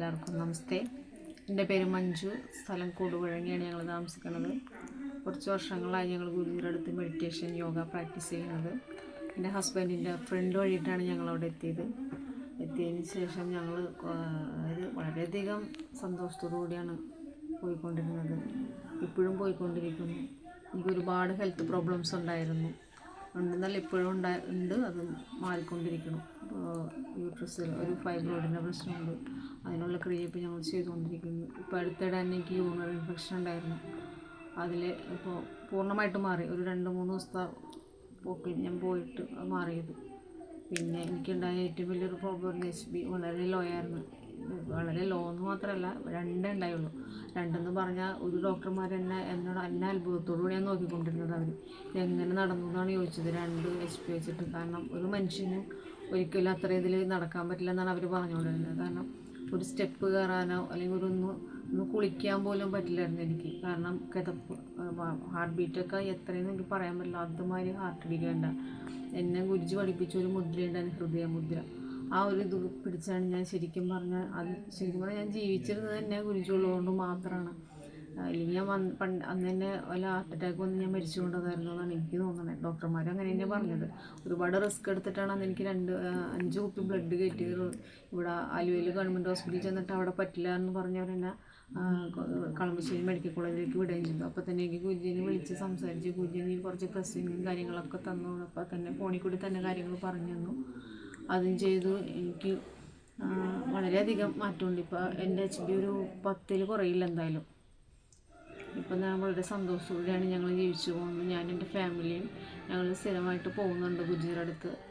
എല്ലാവർക്കും നമസ്തേ. എന്റെ പേര് മഞ്ജു. സ്ഥലം കൂടുപുഴങ്ങിയാണ് ഞങ്ങൾ താമസിക്കുന്നത്. കുറച്ച് വർഷങ്ങളായി ഞങ്ങൾ ഗുരുവിന്റെ അടുത്ത് മെഡിറ്റേഷൻ യോഗ പ്രാക്ടീസ് ചെയ്യുന്നത്. എന്റെ ഹസ്ബൻഡിന്റെ ഫ്രണ്ട് വഴിയിട്ടാണ് ഞങ്ങൾ അവിടെ എത്തിയത്. എത്തിയതിന് ശേഷം ഞങ്ങൾ വളരെയധികം സന്തോഷത്തോടു കൂടിയാണ് പോയിക്കൊണ്ടിരുന്നത്. ഇപ്പോഴും പോയിക്കൊണ്ടിരിക്കുന്നു. എനിക്ക് ഒരുപാട് ഹെൽത്ത് പ്രോബ്ലംസ് ഉണ്ടായിരുന്നു. ഉണ്ടെന്നല്ല ഇപ്പോഴും ഉണ്ടാ ഉണ്ട്. അത് മാറിക്കൊണ്ടിരിക്കണം യൂട്രസിൽ ഒരു ഫൈബ്രോയിഡിന്റെ പ്രശ്നമുണ്ട്. അതിനുള്ള ക്രിയ ഇപ്പോൾ ഞങ്ങൾ ചെയ്തുകൊണ്ടിരിക്കുന്നു. ഇപ്പോൾ അടുത്തിടെ തന്നെ എനിക്ക് യൂണർ ഇൻഫെക്ഷൻ ഉണ്ടായിരുന്നു. അതിൽ ഇപ്പോൾ പൂർണമായിട്ട് മാറി. ഒരു രണ്ട് മൂന്ന് ദിവസത്തെ പോക്കിൽ ഞാൻ പോയിട്ട് മാറിയത്. പിന്നെ എനിക്കുണ്ടായ ഏറ്റവും വലിയൊരു പ്രോബ്ലം എച്ച് ബി വളരെ ലോ ആയിരുന്നു. വളരെ ലോ എന്ന് മാത്രമല്ല രണ്ടേ ഉണ്ടായുള്ളൂ രണ്ടെന്ന് പറഞ്ഞാൽ ഒരു ഡോക്ടർമാർ എന്നെ എന്നോട് എന്നെ അത്ഭുതത്തോടു ഞാൻ നോക്കിക്കൊണ്ടിരുന്നത് അവർ എങ്ങനെ നടന്നു എന്നാണ് ചോദിച്ചത്. രണ്ട് എച്ച് പി വെച്ചിട്ട്. കാരണം ഒരു മനുഷ്യനും ഒരിക്കലും അത്ര ഇതിൽ നടക്കാൻ പറ്റില്ല എന്നാണ് അവർ പറഞ്ഞുകൊണ്ടിരുന്നത്. കാരണം ഒരു സ്റ്റെപ്പ് കയറാനോ അല്ലെങ്കിൽ ഒരു ഒന്ന് ഒന്ന് കുളിക്കാൻ പോലും പറ്റില്ലായിരുന്നു എനിക്ക്. കാരണം കിതപ്പ് ഹാർട്ട് ബീറ്റൊക്കെ എത്രയെന്ന് എനിക്ക് പറയാൻ പറ്റില്ല. അതുമാതിരി ഹാർട്ട് അടിക്കേണ്ട എന്നെ ഗുരുജി പഠിപ്പിച്ച ഒരു മുദ്രയുണ്ടായിരുന്നു ഹൃദയമുദ്ര. ആ ഒരു ഇത് പിടിച്ചാണ് ഞാൻ ശരിക്കും പറഞ്ഞാൽ അത് ശരിക്കും പറഞ്ഞാൽ ഞാൻ ജീവിച്ചിരുന്നത് തന്നെ കുരിച്ചുള്ളതുകൊണ്ട് മാത്രമാണ് അല്ലെങ്കിൽ ഞാൻ വന്ന് പണ്ട് അന്ന് തന്നെ വല്ല ഹാർട്ട് അറ്റാക്ക് വന്ന് ഞാൻ മരിച്ചു കൊണ്ടതായിരുന്നു എന്നാണ് എനിക്ക് തോന്നുന്നത്. ഡോക്ടർമാർ അങ്ങനെ തന്നെ പറഞ്ഞത്. ഒരുപാട് റിസ്ക് എടുത്തിട്ടാണ് അന്ന് എനിക്ക് രണ്ട് അഞ്ച് കുപ്പി ബ്ലഡ് കയറ്റിയത്. ഇവിടെ ആലുവയിൽ ഗവൺമെന്റ് ഹോസ്പിറ്റലിൽ ചെന്നിട്ട് അവിടെ പറ്റില്ല എന്ന് പറഞ്ഞവരെന്നെ ആ, കൊ- കളമശ്ശേരി മെഡിക്കൽ കോളേജിലേക്ക് വിടുകയും ചെയ്തു. അപ്പോൾ തന്നെ എനിക്ക് കുര്യനെ വിളിച്ച് സംസാരിച്ച് കുര്യന് കുറച്ച് ഡ്രസ്സിങ്ങും കാര്യങ്ങളൊക്കെ തന്നു. അപ്പോൾ തന്നെ ഫോണിൽ കൂടി തന്നെ കാര്യങ്ങൾ പറഞ്ഞു തന്നു. അതും ചെയ്തു. എനിക്ക് വളരെയധികം മാറ്റമുണ്ട്. ഇപ്പോൾ എന്റെ എച്ച് ബി ഒരു പത്തിൽ കുറയില്ല എന്തായാലും. ഇപ്പം ഞാൻ വളരെ സന്തോഷത്തോടെയാണ് ഞങ്ങൾ ജീവിച്ചു പോകുന്നത്. ഞാൻ എന്റെ ഫാമിലിയും ഞങ്ങൾ സ്ഥിരമായിട്ട് പോകുന്നുണ്ട് ഗുജറടുത്ത്